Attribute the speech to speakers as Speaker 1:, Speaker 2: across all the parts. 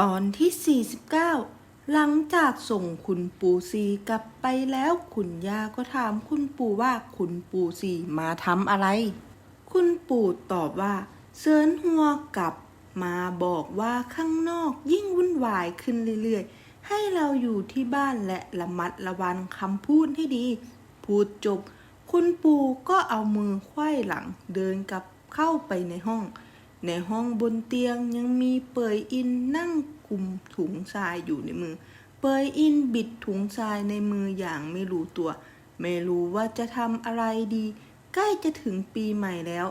Speaker 1: ตอนที่ 49 หลังจากส่งคุณปู่ซีกลับไปแล้ว คุณย่าก็ถามคุณปู่ว่าคุณปู่ซีมาทำอะไร คุณปู่ตอบว่าเซินหัวกลับมาบอกว่าข้างนอกยิ่งวุ่นวายขึ้นเรื่อยๆ ให้เราอยู่ที่บ้านและระมัดระวังคำพูดให้ดี พูดจบ คุณปู่ก็เอามือไขว้หลังเดินกลับเข้าไปในห้อง ในห้องบนเตียงยังมีเปยอินนั่งกุมถุงทรายอยู่ในมือ เปยอินบิดถุงทรายในมืออย่างไม่รู้ตัว ไม่รู้ว่าจะทำอะไรดี ใกล้จะถึงปีใหม่แล้ว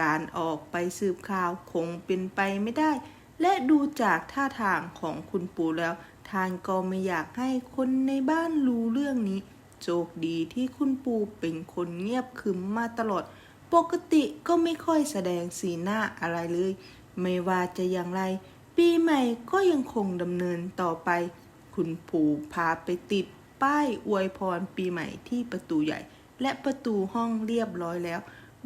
Speaker 1: การออกไปสืบข่าวคงเป็นไปไม่ได้ และดูจากท่าทางของคุณปู่แล้ว ทานก็ไม่อยากให้คนในบ้านรู้เรื่องนี้ โชคดีที่คุณปู่เป็นคนเงียบขรึมมาตลอด ปกติก็ไม่ค่อยแสดงสีหน้าอะไรเลย ไม่ว่าจะอย่างไร ปีใหม่ก็ยังคงดำเนินต่อไป คุณปู่พาไปติดป้ายอวยพรปีใหม่ที่ประตูใหญ่ และประตูห้องเรียบร้อยแล้ว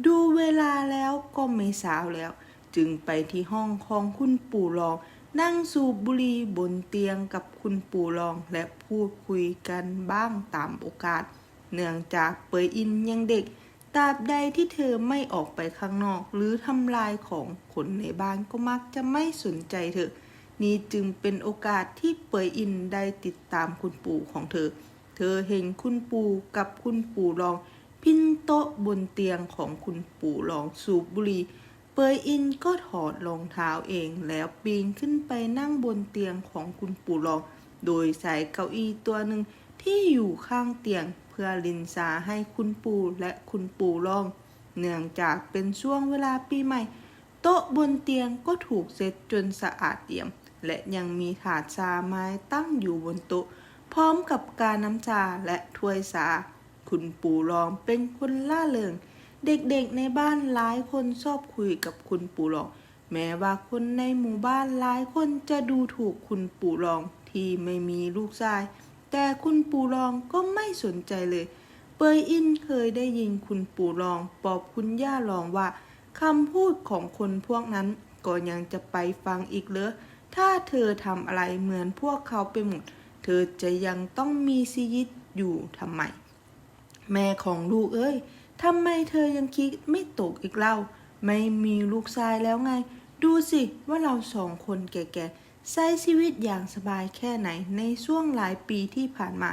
Speaker 1: ดูเวลาแล้วก็ไม่สาวแล้ว จึงไปที่ห้องของคุณปู่รอง นั่งสูบบุหรี่บนเตียงกับคุณปู่รองและพูดคุยกันบ้างตามโอกาส เนื่องจากเปยอินยังเด็ก ตราบใดที่เธอไม่ออกไปข้างนอก หรือทำลายของคนในบ้านก็มักจะไม่สนใจเธอ นี่จึงเป็นโอกาสที่เปยอินได้ติดตามคุณปู่ของเธอ เธอเห็นคุณปู่กับคุณปู่รอง พินโต๊ะบนเตียงของคุณปู่รองสูบบุหรี่เปยอินก็ถอดรองเท้าเองแล้วปีนขึ้นไปนั่งบนเตียงของคุณปู่รอง โดยใส่เก้าอี้ตัวหนึ่งที่อยู่ข้างเตียง เพื่อลินซาให้คุณปู่และคุณปู่รองเนื่องจากเป็นช่วงเวลาปีใหม่ โต๊ะบนเตียงก็ถูกเซ็ตจนสะอาดเอี่ยม และยังมีถาดชาไม้ตั้งอยู่บนโต๊ะ พร้อมกับการน้ำชาและถ้วยชาคุณปู่รองเป็นคนล่าเริง เด็กๆในบ้านหลายคนชอบคุยกับคุณปู่รอง แม้ว่าคนในหมู่บ้านหลายคนจะดูถูกคุณปู่รองที่ไม่มีลูกชาย แต่คุณปู่รองก็ไม่สนใจเลย เปยอินเคยได้ยินคุณปู่รองปอบคุณย่ารองว่าคำพูดของคนพวกนั้นก็ยังจะไปฟังอีกเหรอถ้าเธอทำอะไรเหมือนพวกเขาไปหมด เธอจะยังต้องมีชีวิตอยู่ทำไม แม่ของลูกเอ้ยทำไมเธอยังคิดไม่ตกอีกเล่า ไม่มีลูกชายแล้วไง ดูสิว่าเราสองคนแก่ๆ ใช้ชีวิตอย่างสบายแค่ไหนในช่วงหลายปีที่ผ่านมา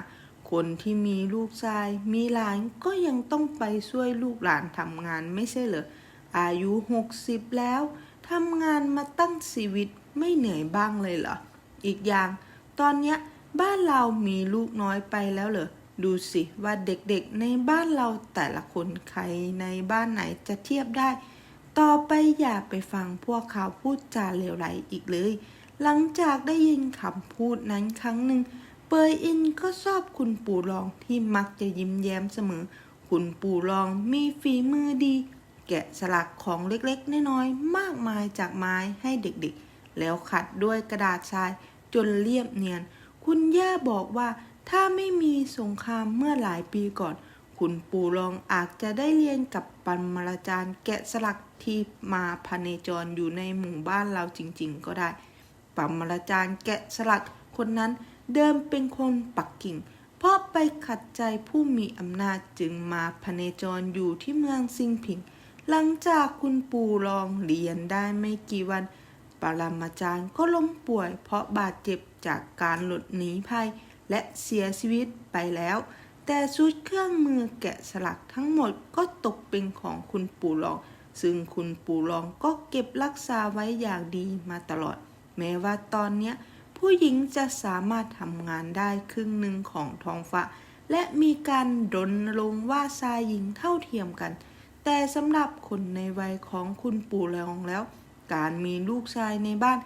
Speaker 1: คนที่มีลูกชาย มีหลานก็ยังต้องไปช่วยลูกหลานทำงานไม่ใช่เหรอ อายุหกสิบแล้วทำงานมาตั้งชีวิตไม่เหนื่อยบ้างเลยเหรอ อีกอย่าง ตอนเนี้ยบ้านเรามีลูกน้อยไปแล้วเหรอ ดูสิว่าเด็กๆในบ้านเราแต่ละคนใครในบ้านไหนจะเทียบได้ ต่อไปอย่าไปฟังพวกเขาพูดจาเลวไหลอีกเลย หลังจากได้ยินคำพูดนั้นครั้งหนึ่ง เปยอินก็ชอบคุณปู่รองที่มักจะยิ้มแย้มเสมอ คุณปู่รองมีฝีมือดี แกะสลักของเล็กๆ น้อยๆ มากมายจากไม้ให้เด็กๆ แล้วขัดด้วยกระดาษทรายจนเรียบเนียน คุณย่าบอกว่าถ้าไม่มีสงครามเมื่อหลายปีก่อน คุณปู่รองอาจจะได้เรียนกับปันมาราจารย์ แกะสลักที่มาพเนจรอยู่ในหมู่บ้านเราจริง ๆ ก็ได้ ปัมมารจารย์แกะสลักคนนั้นเดิมเป็นคนปักกิ่ง เพราะไปขัดใจผู้มีอำนาจจึงมาพเนจรอยู่ที่เมืองซิงผิง หลังจากคุณปู่รองเรียนได้ไม่กี่วัน ปรมาจารย์ก็ล้มป่วย เพราะบาดเจ็บจากการหลบหนีภัยและเสียชีวิตไปแล้ว แต่ชุดเครื่องมือแกะสลักทั้งหมดก็ตกเป็นของคุณปู่รอง ซึ่งคุณปู่รองก็เก็บรักษาไว้อย่างดีมาตลอด แม้ว่าตอนเนี้ยผู้หญิงจะสามารถทำงานได้ครึ่งหนึ่งของท้องฟ้า และมีการดนลงว่าชายหญิงเท่าเทียมกัน แต่สำหรับคนในวัยของคุณปู่รองแล้ว การมีลูกชายในบ้าน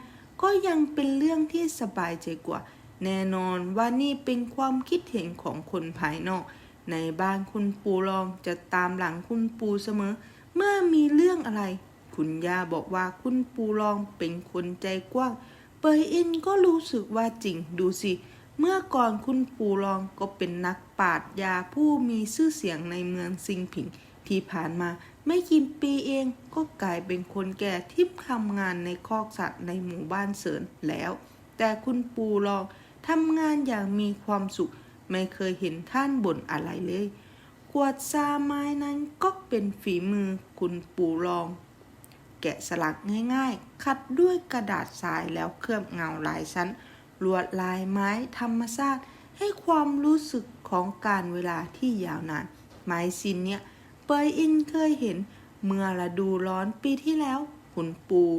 Speaker 1: ก็ยังเป็นเรื่องที่สบายใจกว่า แน่นอนว่านี่เป็นความคิดเห็นของคนภายนอก ในบ้านคุณปู่รองจะตามหลังคุณปู่เสมอ เมื่อมีเรื่องอะไร คุณย่าบอกว่าคุณปูรองเป็นคนใจกว้าง เปยอินก็รู้สึกว่าจริงดูสิ เมื่อก่อนคุณปูรองก็เป็นนักปราชญ์ยาผู้มีชื่อเสียงในเมืองซิงผิง ที่ผ่านมาไม่กี่ปีเองก็กลายเป็นคนแก่ที่ทำงานในคอกสัตว์ในหมู่บ้านเสริญแล้ว แต่คุณปู่ลองทำงานอย่างมีความสุข ไม่เคยเห็นท่านบ่นอะไรเลย กวาดซาไม้นั้นก็เป็นฝีมือคุณปู่ลอง แกะสลักง่ายๆขัดด้วยกระดาษทรายแล้วเคลือบเงาลายชั้น ลวดลายไม้ธรรมชาติให้ความรู้สึกของการเวลาที่ยาวนาน ไม้สินเนี่ยเปยอินเคยเห็นเมื่อฤดูร้อนปีที่แล้ว คุณปู่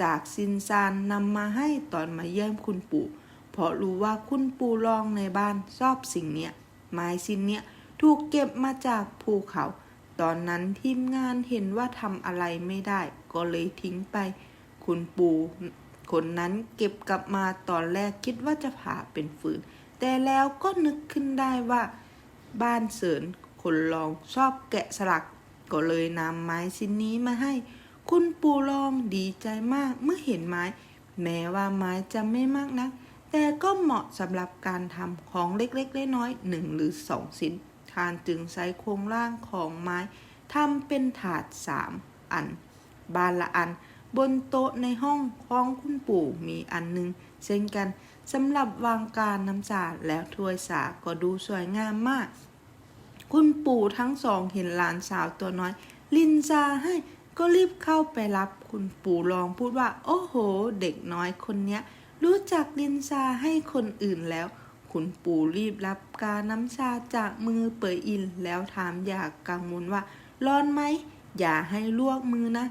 Speaker 1: จากซินซานนำมาให้ตอนมาเยี่ยมคุณปู่เพราะรู้ว่าคุณปู่ลองในบ้านชอบสิ่งเนี้ยไม้สินเนี่ยถูกเก็บมาจากภูเขา ตอนนั้นทีมงานเห็นว่าทำอะไรไม่ได้ ก็เลยทิ้งไป คุณปู่คนนั้นเก็บกลับมาตอนแรกคิดว่าจะผ่าเป็นฟืน แต่แล้วก็นึกขึ้นได้ว่า บ้านเสริญคนลองชอบแกะสลัก ก็เลยนำไม้ชิ้นนี้มาให้ คุณปู่ลองดีใจมากเมื่อเห็นไม้ แม้ว่าไม้จะไม่มากนัก แต่ก็เหมาะสำหรับการทำของเล็กๆน้อยๆหนึ่งหรือสองชิ้น ทานจึงใช้โครงร่างของไม้ทำเป็นถาดสามอัน บานละอัน บนโต๊ะในห้องของคุณปู่มีอันหนึ่งเช่นกันสำหรับวางการน้ำชาแล้วถ้วยสาก็ดูสวยงามมาก คุณปู่ทั้งสองเห็นหลานสาวตัวน้อย ลินจาให้ก็รีบเข้าไปรับคุณปู่ลองพูดว่า โอ้โห เด็กน้อยคนเนี้ย รู้จักลินจาให้คนอื่นแล้ว คุณปู่รีบรับกาน้ำชาจากมือเปยอิน แล้วถามอยากกังวลว่า ร้อนไหม อย่าให้ลวกมือนะ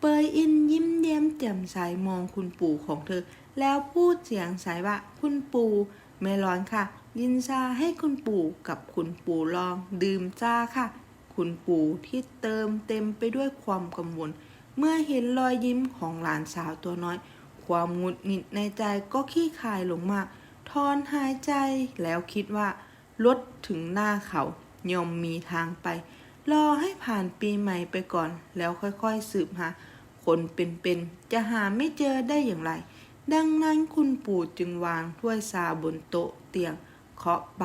Speaker 1: เปยอินยิ้มเย้มแจ่มใสมองคุณปู่ของเธอ แล้วพูดเสียงใสว่า คุณปู่ไม่ร้อนค่ะ ยินชาให้คุณปู่กับคุณปู่ลองดื่มจ้าค่ะ คุณปู่ที่เติมเต็มไปด้วยความกังวล เมื่อเห็นรอยยิ้มของหลานสาวตัวน้อย ความหงุดหงิดในใจก็ขี้คายลงมาก ทอนหายใจแล้วคิดว่ารถถึงหน้าเขาย่อมมีทางไป รอให้ผ่านปีใหม่ไปก่อน แล้วค่อยๆสืบหา คนเป็นๆจะหาไม่เจอได้อย่างไร ดังนั้นคุณปู่จึงวางถ้วยชาบนโต๊ะเตียงเคาะไบ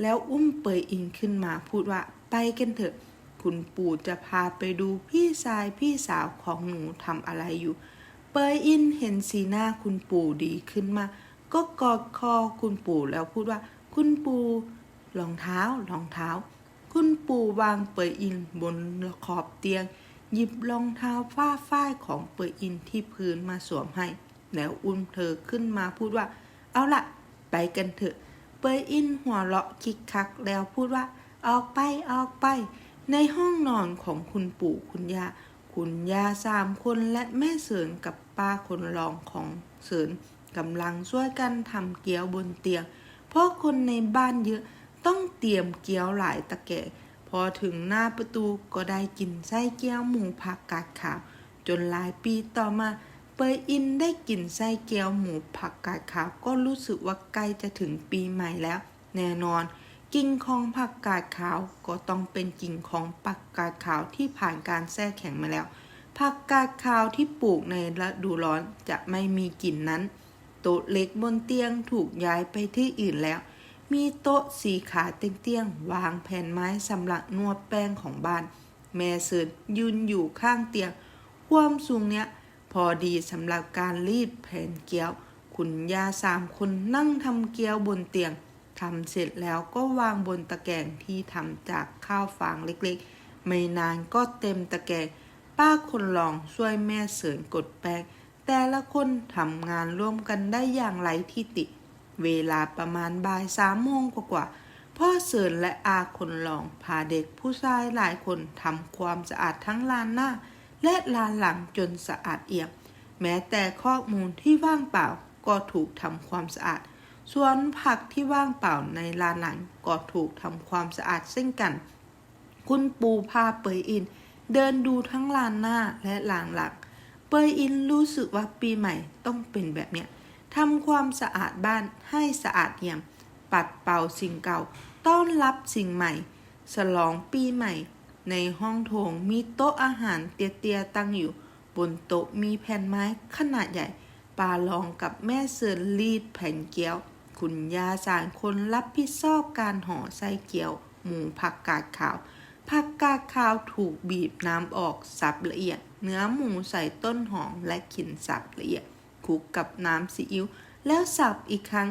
Speaker 1: แล้วอุ้มเปยอินขึ้นมาพูดว่าไปกันเถอะ คุณปู่จะพาไปดูพี่ชายพี่สาวของหนูทำอะไรอยู่ เปยอินเห็นสีหน้าคุณปู่ดีขึ้นมาก ก็กอดคอคุณปู่แล้วพูดว่า คุณปู่รองเท้ารองเท้า คุณปู่วางเปยอินบนขอบเตียง หยิบรองเท้าฝ้าฝ้ายของเปยอินที่พื้นมาสวมให้ แล้วอุ้มเธอขึ้นมาพูดว่า เอาละไปกันเถอะ เปยอินหัวเราะคิกคักแล้วพูดว่า ออกไปออกไป ในห้องนอนของคุณปู่คุณย่าคุณย่าสามคนและแม่เสริญกับป้าคนรองของเสริญ กำลังช่วยกันทำเกี๊ยวบนเตียง เพราะคนในบ้านเยอะต้องเตรียมเกี๊ยวหลายตะแกรงพอถึงหน้าประตูก็ได้กินไส้เกี๊ยวหมูผักกาดขาว จนหลายปีต่อมาเปยอินได้กินไส้เกี๊ยวหมูผักกาดขาว ก็รู้สึกว่าใกล้จะถึงปีใหม่แล้ว แน่นอน กิ่งของผักกาดขาวก็ต้องเป็นกิ่งของผักกาดขาวที่ผ่านการแช่แข็งมาแล้วผักกาดขาวที่ปลูกในฤดูร้อนจะไม่มีกลิ่นนั้น โต๊ะเล็กบนเตียงถูกย้ายไปที่อื่นแล้ว มีโต๊ะสีขาเตี้ยงๆวางแผ่นไม้สำหรับนวดแป้งของบ้าน แม่เสิร์นยืนอยู่ข้างเตียง ความสูงเนี้ย พอดีสำหรับการรีดแผ่นเกี๊ยว คุณย่าสามคนนั่งทำเกี๊ยวบนเตียงทำเสร็จแล้วก็วางบนตะแกรงที่ทำจากข้าวฟางเล็กๆ ไม่นานก็เต็มตะแกรงป้าคนลองช่วยแม่เสริญกดแป้ง แต่ละคนทำงานร่วมกันได้อย่างไรที่ติ เวลาประมาณบ่ายสามโมงกว่าๆพ่อเสริญและอาคนลองพาเด็กผู้ชายหลายคนทำความสะอาดทั้งลานหน้า และลานหลังจนสะอาดเอี่ยม แม้แต่คอมูลที่ว่างเปล่าก็ถูกทำความสะอาดส่วนผักที่ว่างเปล่าในลานหลังก็ถูกทำความสะอาดเช่นกัน คุณปูพาเปยอิน เดินดูทั้งลานหน้าและลานหลัง เปยอินรู้สึกว่าปีใหม่ต้องเป็นแบบเนี้ยทำความสะอาดบ้านให้สะอาดเยี่ยม ปัดเป่าสิ่งเก่า ต้อนรับสิ่งใหม่ ฉลองปีใหม่ ในห้องโถงมีโต๊ะอาหารเตี้ยๆตั้งอยู่ บนโต๊ะมีแผ่นไม้ขนาดใหญ่ปาลองกับแม่เซินรีดแผ่นเกี๊ยว คุณยาสารคนรับผิดชอบการห่อไส้เกี๊ยว หมูผักกาดขาว ผักกาดขาวถูกบีบน้ำออกสับละเอียด เนื้อหมูใส่ต้นหอมและขินสับละเอียดคลุกกับน้ำซีอิ๊วแล้วสับอีกครั้ง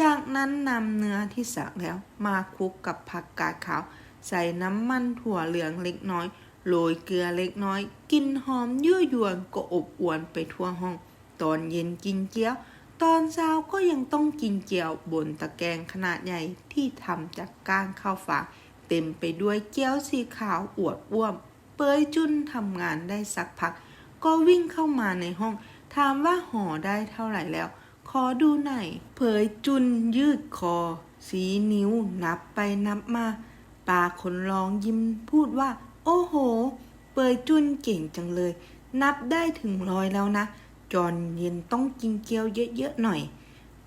Speaker 1: จากนั้นนำเนื้อที่สักแล้วมาคลุกกับผักกาดขาว ใส่น้ำมันถั่วเหลืองเล็กน้อยโรยเกลือเล็กน้อยกลินหอมยั่วยวนก็อบอวนไปทั่วห้อง ตอนเย็นกินเจี๊ยว ตอนเช้าก็ยังต้องกินเจี๊ยวบนตะแกรงขนาดใหญ่ที่ทำจากก้านข้าวฝาก เต็มไปด้วยเกี๊ยวสีขาวอวดอ้วม เปยจุนทำงานได้สักพัก ก็วิ่งเข้ามาในห้อง ถามว่าห่อได้เท่าไหร่แล้ว ขอดูหน่อย เผยจุนยืดคอ สีนิ้วนับไปนับมา ปาคนร้องยิ้มพูดว่า โอ้โห เปยจุนเก่งจังเลย นับได้ถึงร้อยแล้วนะ จอนเย็นต้องกินเกี๊ยวเยอะๆหน่อย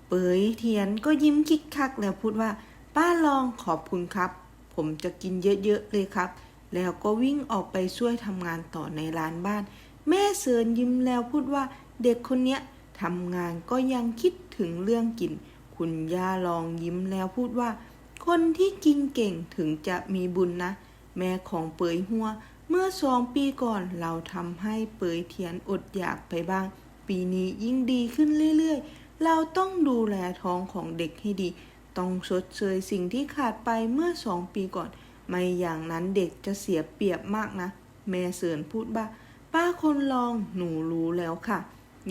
Speaker 1: เปยเทียนก็ยิ้มคิกคักแล้วพูดว่าป้าลองขอบคุณครับ ผมจะกินเยอะๆเลยครับ แล้วก็วิ่งออกไปช่วยทำงานต่อในร้านบ้าน แม่เสือนยิ้มแล้วพูดว่าเด็กคนเนี้ยทำงานก็ยังคิดถึงเรื่องกิน คุณย่าลองยิ้มแล้วพูดว่า คนที่กินเก่งถึงจะมีบุญนะ แม่ของเปยหัว เมื่อสองปีก่อนเราทำให้เปยเทียนอดอยากไปบ้าง ปีนี้ยิ่งดีขึ้นเรื่อยๆ เราต้องดูแลท้องของเด็กให้ดี ต้องชดเชยสิ่งที่ขาดไปเมื่อสองปีก่อน ไม่อย่างนั้นเด็กจะเสียเปรียบมากนะ แม่เสริญพูดว่าป้าคนลองหนูรู้แล้วค่ะ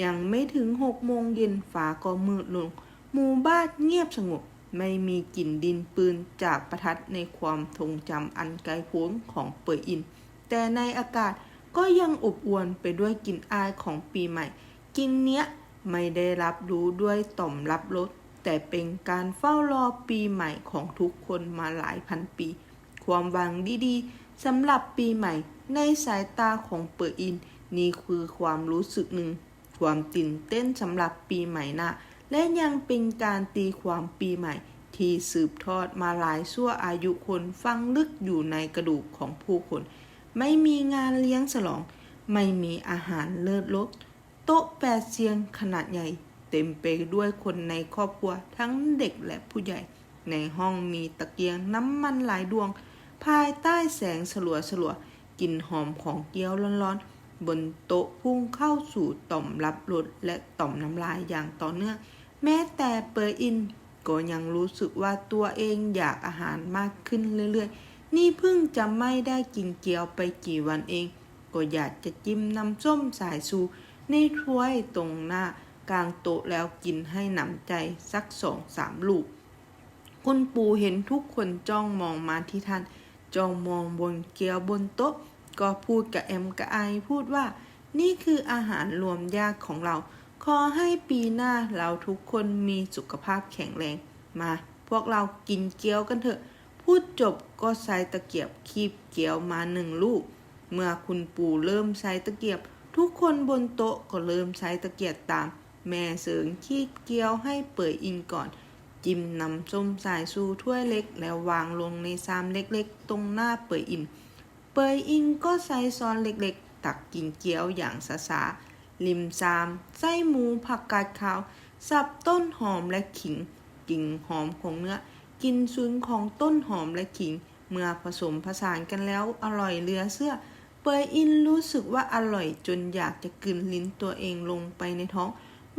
Speaker 1: ยังไม่ถึงหกโมงเย็นฟ้าก็มืดลง หมู่บ้านเงียบสงบ ไม่มีกลิ่นดินปืนจากประทัดในความทรงจำอันไกลโพ้นของเปยอิน แต่ในอากาศก็ยังอบอวลไปด้วยกลิ่นอายของปีใหม่กลินเนี้ยไม่ได้รับรู้ด้วยต่อมรับรส แต่เป็นการเฝ้ารอปีใหม่ของทุกคนมาหลายพันปี ความหวังดีๆสำหรับปีใหม่ ในสายตาของเปอร์อิน นี่คือความรู้สึกหนึ่ง ความตื่นเต้นสำหรับปีใหม่น้าและยังเป็นการตีความปีใหม่ ที่สืบทอดมาหลายชั่วอายุคนฟังลึกอยู่ในกระดูกของผู้คน ไม่มีงานเลี้ยงฉลอง ไม่มีอาหารเลิศรสโต๊ะแปดเซียงขนาดใหญ่ เต็มไปด้วยคนในครอบครัวทั้งเด็กและผู้ใหญ่ ในห้องมีตะเกียงน้ำมันหลายดวง ภายใต้แสงสลัวสลัวๆกลิ่นหอมของเกี๊ยวร้อนๆ บนโต๊ะพุ่งเข้าสู่ต่อมรับรสและต่อมน้ำลายอย่างต่อเนื่อง แม้แต่เปอร์อิน ก็ยังรู้สึกว่าตัวเองอยากอาหารมากขึ้นเรื่อยๆ นี่เพิ่งจะไม่ได้กินเกี๊ยวไปกี่วันเอง ก็อยากจะจิ้มน้ำส้มสายซูในถ้วยตรงหน้า กลางโต๊ะแล้วกินให้หนำใจสักสองสามลูก คุณปู่เห็นทุกคนจ้องมองมาที่ท่าน จ้องมองบนเกี๊ยวบนโต๊ะ ก็พูดกับแอมกับไอพูดว่า นี่คืออาหารรวมญาติของเรา ขอให้ปีหน้าเราทุกคนมีสุขภาพแข็งแรง มา พวกเรากินเกี๊ยวกันเถอะ พูดจบก็ใช้ตะเกียบคีบเกี๊ยวมาหนึ่งลูก เมื่อคุณปู่เริ่มใช้ตะเกียบทุกคนบนโต๊ะก็เริ่มใช้ตะเกียบตาม แม่เสริงคีบเกียวให้เปิดอินก่อน จิ้มน้ำส้มสายซูถ้วยเล็กแล้ววางลงในซามเล็กๆ ตรงหน้าเปยอิน เปยอินก็ใส่ซอนเล็กๆ ตักกินเกี๊ยวอย่างสาสาริมซามไส้หมูผักกาดขาว สับต้นหอมและขิงกลิ่นหอมของเนื้อกินซุนของต้นหอมและขิง เมื่อผสมผสานกันแล้วอร่อยเหลือเสื้อ เปยอินรู้สึกว่าอร่อยจนอยากจะกลืนลิ้นตัวเองลงไปในท้อง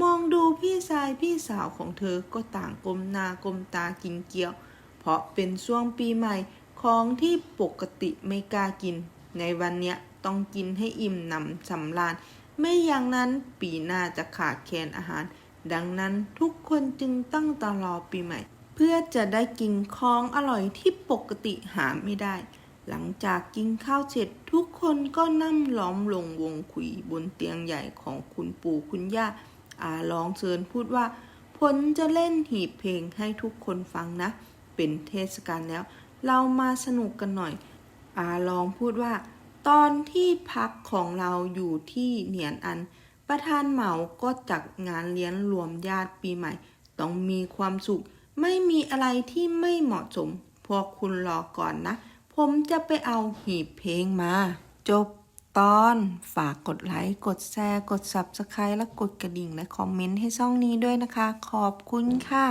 Speaker 1: มองดูพี่ชายพี่สาวของเธอก็ต่างกลมหน้ากลมตากินเกี๊ยว เพราะเป็นช่วงปีใหม่ของที่ปกติไม่กล้ากิน ในวันเนี้ยต้องกินให้อิ่มหนำสำราญ ไม่อย่างนั้นปีหน้าจะขาดแคลนอาหาร ดังนั้นทุกคนจึงตั้งตารอปีใหม่ เพื่อจะได้กินของอร่อยที่ปกติหาไม่ได้ หลังจากกินข้าวเสร็จทุกคนก็นั่งล้อมลงวงคุยบนเตียงใหญ่ของคุณปู่คุณย่า อาลองเชิญพูดว่าผลจะเล่นหีบเพลงให้ทุกคนฟังนะ เป็นเทศกาลแล้ว เรามาสนุกกันหน่อย อาลองพูดว่า ตอนที่พักของเราอยู่ที่เหนียนอัน ประธานเหมาก็จัดงานเลี้ยงรวมญาติปีใหม่ ต้องมีความสุข ไม่มีอะไรที่ไม่เหมาะสม พวกคุณรอก่อนนะ ผมจะไปเอาหีบเพลงมา จบ ตอนฝากกดไลค์ กดแชร์ กด Subscribe และกดกระดิ่งและคอมเมนต์ให้ช่องนี้ด้วยนะคะ ขอบคุณค่ะ